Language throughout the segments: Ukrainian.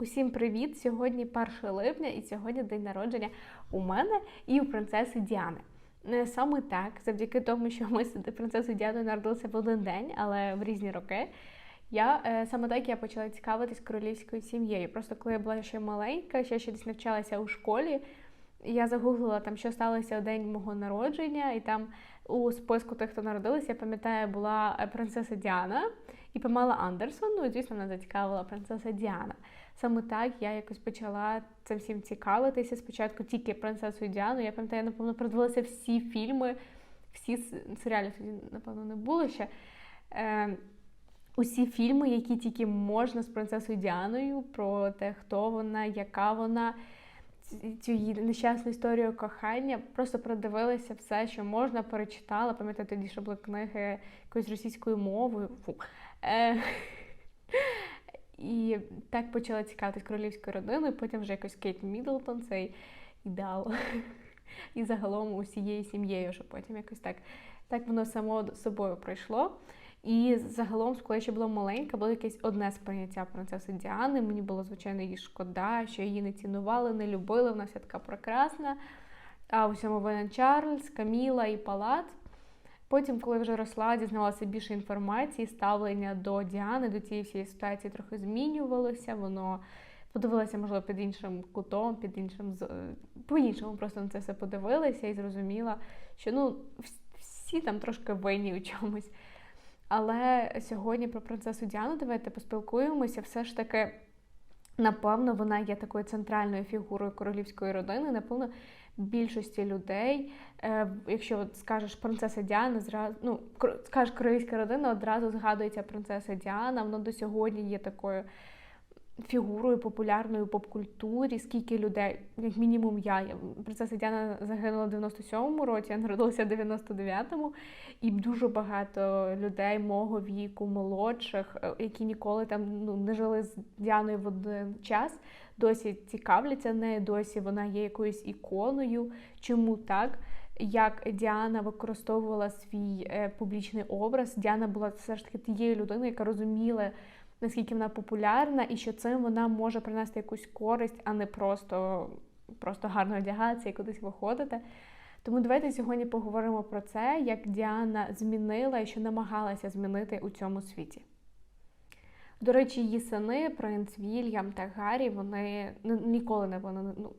Усім привіт! Сьогодні 1 липня і сьогодні день народження у мене і у принцеси Діани. Не саме так, завдяки тому, що ми з принцесою Діаною народилися в один день, але в різні роки. Я е, саме так я почала цікавитись королівською сім'єю. Просто коли я була ще маленька, ще ще десь навчалася у школі. Я загуглила там, що сталося у день мого народження, і там у списку тих, хто народилися, я пам'ятаю, була е, принцеса Діана і Памела Андерсон. Ну і звісно, мене зацікавила принцеса Діана. Саме так я якось почала цим всім цікавитися. Спочатку тільки принцесою Діану. Я пам'ятаю, напевно, продивилася всі фільми, всі серіали тоді, напевно, не було ще. Е, Усі фільми, які тільки можна з принцесою Діаною, про те, хто вона, яка вона, цю її нещасну історію кохання. Просто продивилася все, що можна, перечитала. Пам'ятаю, тоді що були книги якоюсь російською мовою. Фу. Е, І так почала цікавитись королівською родиною, потім вже якось Кейт Мідлтон, цей ідеал. І загалом усією сім'єю, що потім якось так так воно само собою пройшло. І загалом, коли я ще була маленька, було якесь одне сприйняття принцеси Діани. Мені було, звичайно, її шкода, що її не цінували, не любили, вона вся така прекрасна. А у всьому винен Чарльз, Каміла і Палат. Потім, коли вже росла, дізнавалася більше інформації, ставлення до Діани, до цієї всієї ситуації трохи змінювалося. Воно подивилося, можливо, під іншим кутом, під іншим по-іншому просто на це все подивилася і зрозуміла, що ну всі там трошки винні у чомусь. Але сьогодні про принцесу Діану давайте поспілкуємося. Все ж таки, напевно, вона є такою центральною фігурою королівської родини. Напевно, більшості людей, е, якщо от скажеш принцеса Діана, зразу ну скажеш королівська родина, одразу згадується принцеса Діана. Вона до сьогодні є такою фігурою популярною в поп-культурі, скільки людей, як мінімум, я. Принцеса Діана загинула в 97-му році, я народилася в 99-му, і дуже багато людей мого віку, молодших, е, які ніколи там ну, не жили з Діаною в один час, досі цікавляться нею, досі вона є якоюсь іконою. Чому так? Як Діана використовувала свій е, публічний образ, Діана була все ж таки тією людиною, яка розуміла наскільки вона популярна, і що цим вона може принести якусь користь, а не просто просто гарно одягатися і кудись виходити. Тому давайте сьогодні поговоримо про це, як Діана змінила і що намагалася змінити у цьому світі. До речі, її сини, принц Вільям та Гаррі, вони ніколи не вони ну,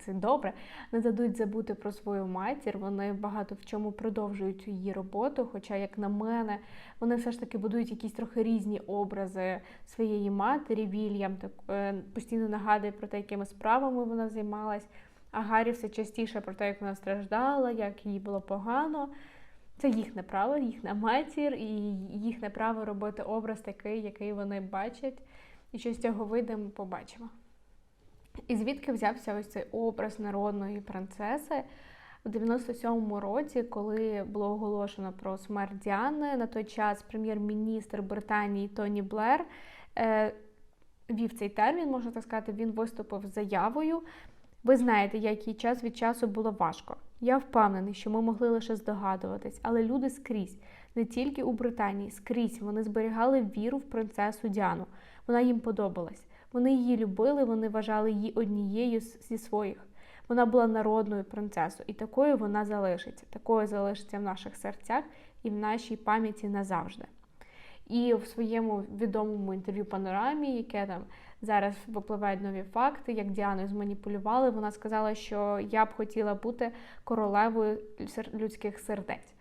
це добре, не дадуть забути про свою матір. Вони багато в чому продовжують її роботу. Хоча, як на мене, вони все ж таки будують якісь трохи різні образи своєї матері. Вільям так е, постійно нагадує про те, якими справами вона займалась. А Гаррі все частіше про те, як вона страждала, як їй було погано. Це їхнє право, їхня матір, і їхнє право робити образ такий, який вони бачать. І що з цього вийде, ми побачимо. І звідки взявся ось цей образ народної принцеси? У 97-му році, коли було оголошено про смерть Діани, на той час прем'єр-міністр Британії Тоні Блер е, вів цей термін, можна так сказати, він виступив з заявою. Ви знаєте, який час від часу було важко. Я впевнений, що ми могли лише здогадуватись, але люди скрізь, не тільки у Британії, скрізь вони зберігали віру в принцесу Діану. Вона їм подобалась. Вони її любили, вони вважали її однією зі своїх. Вона була народною принцесою, і такою вона залишиться. Такою залишиться в наших серцях і в нашій пам'яті назавжди. І в своєму відомому інтерв'ю панорамі, яке там зараз випливають нові факти, як Діаною зманіпулювали, вона сказала, що я б хотіла бути королевою людських сердець.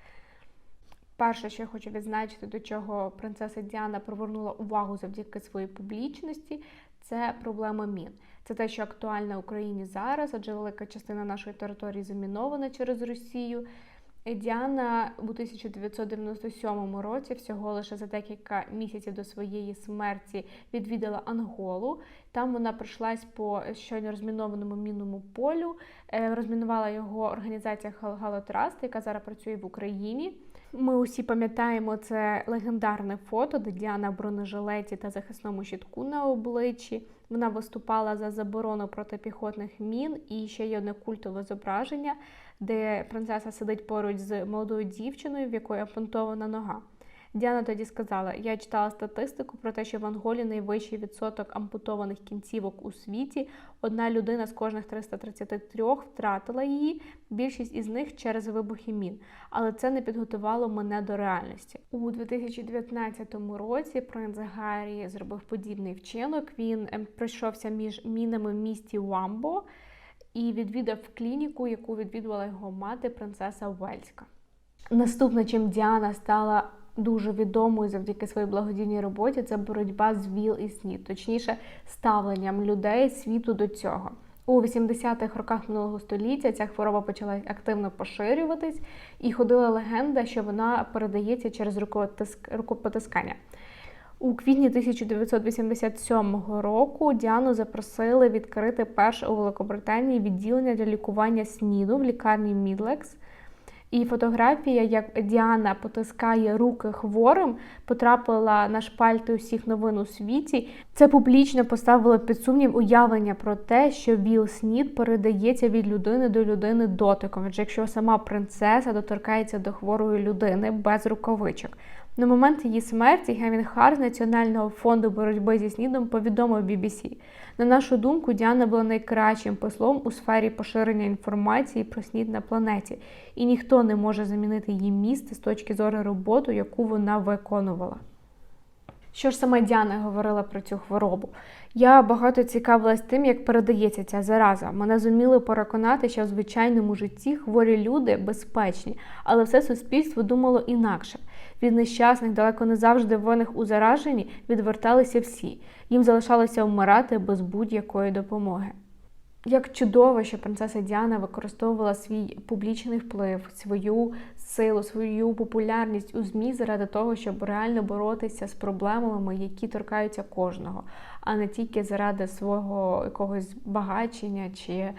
Перше, що я хочу відзначити, до чого принцеса Діана привернула увагу завдяки своїй публічності, це проблема мін. Це те, що актуально Україні зараз, адже велика частина нашої території замінована через Росію. Діана у 1997 році, всього лише за декілька місяців до своєї смерті, відвідала Анголу. Там вона пройшлась по щойно розмінованому мінному полю, е, розмінувала його організація Галатраст, яка зараз працює в Україні. Ми усі пам'ятаємо це легендарне фото, де Діана в бронежилеті та захисному щитку на обличчі. Вона виступала за заборону протипіхотних мін і ще є одне культове зображення, де принцеса сидить поруч з молодою дівчиною, в якої апонтована нога. Діана тоді сказала: я читала статистику про те, що в Анголі найвищий відсоток ампутованих кінцівок у світі. Одна людина з кожних 333 втратила її. Більшість із них через вибухи мін. Але це не підготувало мене до реальності. У 2019 році принц Гаррі зробив подібний вчинок. Він ем, пройшовся між мінами в місті Уамбо і відвідав клініку, яку відвідувала його мати, принцеса Вельська. Наступне, чим Діана стала дуже відомою завдяки своїй благодійній роботі, це боротьба з ВІЛ і СНІД, точніше, ставленням людей світу до цього. У 80-х роках минулого століття ця хвороба почала активно поширюватись, і ходила легенда, що вона передається через рукопотискання. У квітні 1987 року Діану запросили відкрити перше у Великобританії відділення для лікування СНІДу в лікарні Мідлекс. І фотографія, як Діана потискає руки хворим, потрапила на шпальти усіх новин у світі. Це публічно поставило під сумнів уявлення про те, що ВІЛ СНІД передається від людини до людини дотиком. Адже якщо сама принцеса доторкається до хворої людини без рукавичок. На момент її смерті Гевін Хар з Національного фонду боротьби зі снідом повідомив BBC. На нашу думку, Діана була найкращим послом у сфері поширення інформації про снід на планеті, і ніхто не може замінити її місце з точки зору роботи, яку вона виконувала. Що ж саме Діана говорила про цю хворобу? Я багато цікавилась тим, як передається ця зараза. Мене зуміли переконати, що в звичайному житті хворі люди безпечні, але все суспільство думало інакше. Від нещасних, далеко не завжди винних у зараженні відверталися всі. Їм залишалося вмирати без будь-якої допомоги. Як чудово, що принцеса Діана використовувала свій публічний вплив, свою силу, свою популярність у ЗМІ заради того, щоб реально боротися з проблемами, які торкаються кожного, а не тільки заради свого якогось багачення чи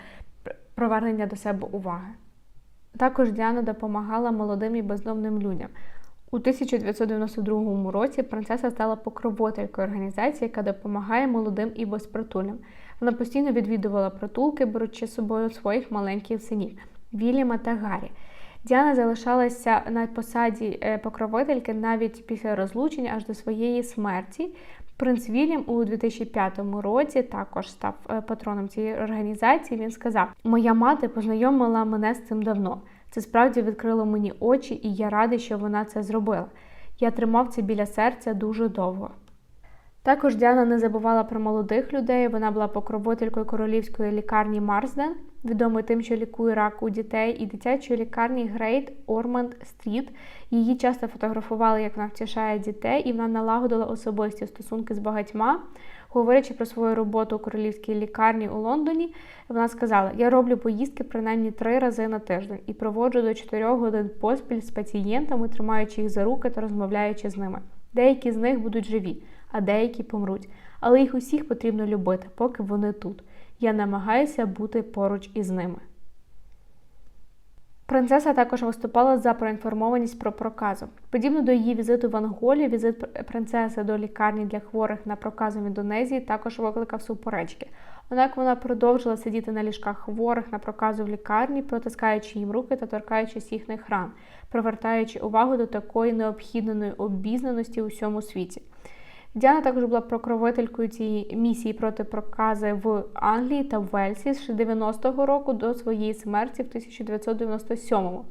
привернення до себе уваги. Також Діана допомагала молодим і бездомним людям. У 1992 році принцеса стала покровителькою організації, яка допомагає молодим і безпритульним. Вона постійно відвідувала притулки, беручи з собою своїх маленьких синів Вільяма та Гаррі. Діана залишалася на посаді е, покровительки навіть після розлучення аж до своєї смерті. Принц Вільям у 2005 році також став е, патроном цієї організації. Він сказав: Моя мати познайомила мене з цим давно. Це справді відкрило мені очі, і я радий, що вона це зробила. Я тримав це біля серця дуже довго. Також Діана не забувала про молодих людей. Вона була покровителькою королівської лікарні Марсден, відомої тим, що лікує рак у дітей, і дитячої лікарні Грейт Орманд Стріт. Її часто фотографували, як вона втішає дітей, і вона налагодила особисті стосунки з багатьма. Говорячи про свою роботу у королівській лікарні у Лондоні, вона сказала: Я роблю поїздки принаймні три рази на тиждень і проводжу до чотирьох годин поспіль з пацієнтами, тримаючи їх за руки та розмовляючи з ними. Деякі з них будуть живі, а деякі помруть. Але їх усіх потрібно любити, поки вони тут. Я намагаюся бути поруч із ними. Принцеса також виступала за проінформованість про проказу. Подібно до її візиту в Анголі, візит принцеси до лікарні для хворих на проказу в Індонезії також викликав суперечки. Однак вона продовжила сидіти на ліжках хворих на проказу в лікарні, протискаючи їм руки та торкаючись їхніх ран, привертаючи увагу до такої необхідної обізнаності у всьому світі. Діана також була покровителькою цієї місії проти прокази в Англії та Вельсі з 90-го року до своєї смерті в 1997-му.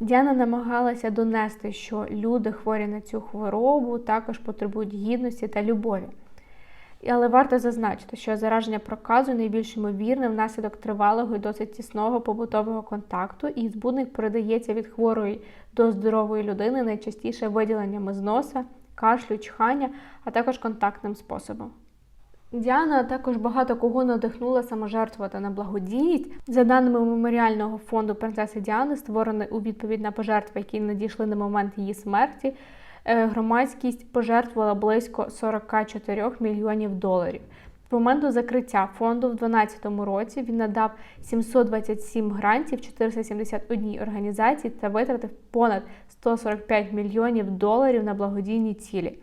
Діана намагалася донести, що люди, хворі на цю хворобу, також потребують гідності та любові. Але варто зазначити, що зараження проказу найбільш ймовірне внаслідок тривалого і досить тісного побутового контакту, і збудник передається від хворої до здорової людини найчастіше виділеннями з носа, кашлю, чхання, а також контактним способом. Діана також багато кого надихнула саможертвувати на благодійність. За даними меморіального фонду принцеси Діани, створений у відповідь на пожертви, які надійшли на момент її смерті, е, громадськість пожертвувала близько 44 мільйонів доларів. З моменту закриття фонду в 2012 році він надав 727 грантів 471 організації та витратив понад 145 мільйонів доларів на благодійні цілі.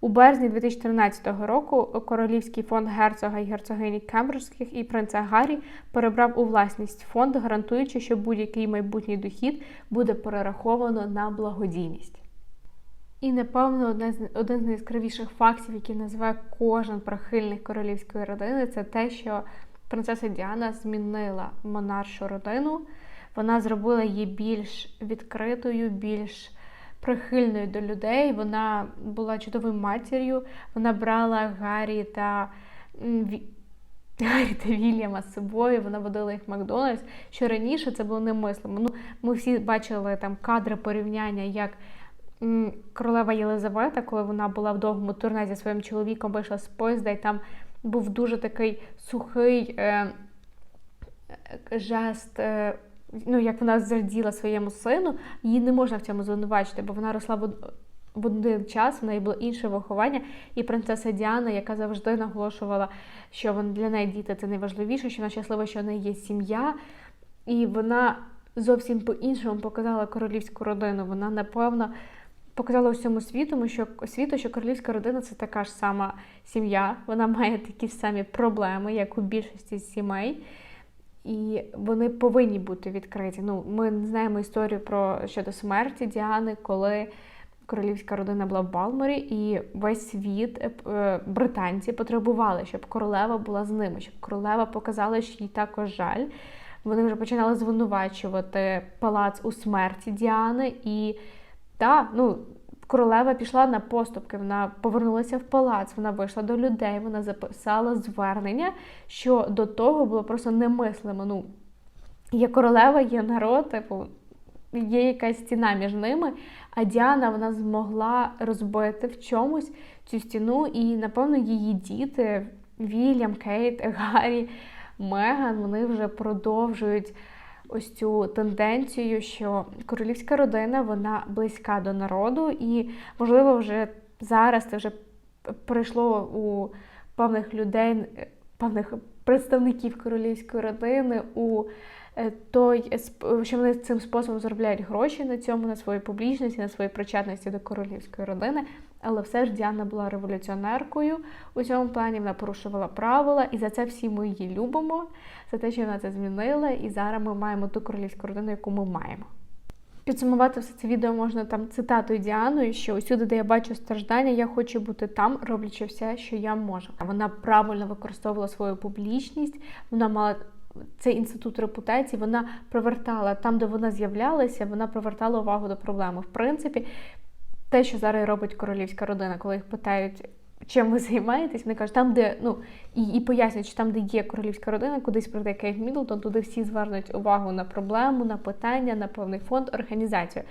У березні 2013 року Королівський фонд герцога і герцогині Кембриджських і принца Гаррі перебрав у власність фонд, гарантуючи, що будь-який майбутній дохід буде перераховано на благодійність. І, напевно, одне з один з найяскравіших фактів, який називає кожен прихильник королівської родини, це те, що принцеса Діана змінила монаршу родину. Вона зробила її більш відкритою, більш прихильною до людей. Вона була чудовою матір'ю. Вона брала Гаррі та Гаррі та Вільяма з собою. Вона водила їх в Макдональдс. Що раніше це було немислимо. Ну, ми всі бачили там кадри порівняння, як королева Єлизавета, коли вона була в довгому турне зі своїм чоловіком, вийшла з поїзда, і там був дуже такий сухий е, жест. Е, ну, як вона зраділа своєму сину, її не можна в цьому звинувачити, бо вона росла в, один час, в неї було інше виховання, і принцеса Діана, яка завжди наголошувала, що для неї діти це найважливіше, що вона щаслива, що в неї є сім'я, і вона зовсім по-іншому показала королівську родину. Вона, напевно, показала усьому світу, що світу, що королівська родина це така ж сама сім'я. Вона має такі ж самі проблеми, як у більшості сімей. І вони повинні бути відкриті. Ну, Ми знаємо історію про щодо смерті Діани, коли королівська родина була в Балморі, і весь світ е, британці потребували, щоб королева була з ними, щоб королева показала, що їй також жаль. Вони вже починали звинувачувати палац у смерті Діани. І так, ну, королева пішла на поступки, вона повернулася в палац, вона вийшла до людей, вона записала звернення, що до того було просто немислимо. Ну, Є королева, є народ, типу, є якась стіна між ними. А Діана вона змогла розбити в чомусь цю стіну, і, напевно, її діти, Вільям, Кейт, Гаррі, Меган, вони вже продовжують ось цю тенденцію, що королівська родина вона близька до народу, і, можливо, вже зараз це вже прийшло у певних людей, певних представників королівської родини. у той що вони цим способом заробляють гроші на цьому, на своїй публічності, на своїй причетності до королівської родини. Але все ж Діана була революціонеркою у цьому плані. Вона порушувала правила, і за це всі ми її любимо, за те, що вона це змінила. І зараз ми маємо ту королівську родину, яку ми маємо. Підсумувати все це відео можна там цитатою Діаною, що усюди, де я бачу страждання, я хочу бути там, роблячи все, що я можу. Вона правильно використовувала свою публічність, вона мала цей інститут репутації вона привертала там, де вона з'являлася, вона привертала увагу до проблеми. В принципі, те, що зараз робить королівська родина, коли їх питають, чим ви займаєтесь, вони кажуть, там, де ну і і пояснюють, що там, де є королівська родина, кудись прийде Кейт Мідлтон, туди всі звернуть увагу на проблему, на питання, на певний фонд, організацію.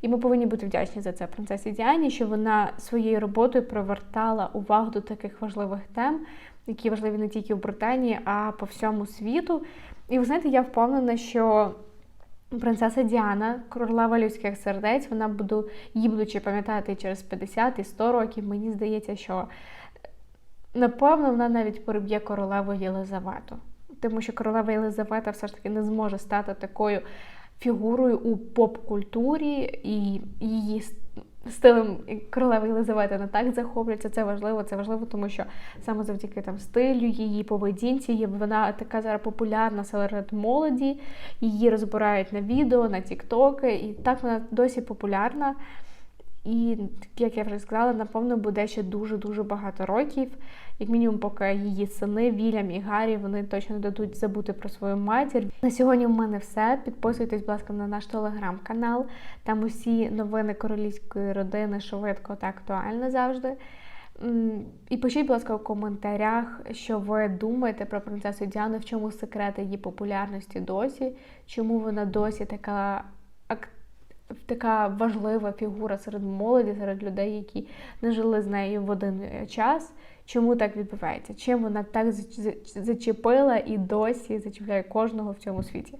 І ми повинні бути вдячні за це принцесі Діані, що вона своєю роботою привертала увагу до таких важливих тем які важливі не тільки в Британії, а по всьому світу. І ви знаєте, я впевнена, що принцеса Діана, королева людських сердець, вона буде, її будучи пам'ятати через 50 і 100 років, мені здається, що напевно вона навіть переб'є королеву Єлизавету. Тому що королева Єлизавета все ж таки не зможе стати такою фігурою у поп-культурі, і її стилем королеви Єлизавети не так захопляться. Це важливо. Це важливо, тому що саме завдяки там стилю, її поведінці, вона така зараз популярна серед молоді, її розбирають на відео, на тіктоки, і так вона досі популярна. І, як я вже сказала, напевно, буде ще дуже-дуже багато років. Як мінімум, поки її сини, Вільям і Гаррі, вони точно дадуть забути про свою матір. На сьогодні в мене все. Підписуйтесь, будь ласка, на наш телеграм-канал. Там усі новини королівської родини швидко та актуально завжди. І пишіть, будь ласка, у коментарях, що ви думаєте про принцесу Діану, в чому секрет її популярності досі, чому вона досі така така важлива фігура серед молоді, серед людей, які не жили з нею в один час. Чому так відбувається? Чим вона так зачепила і досі зачіпляє кожного в цьому світі?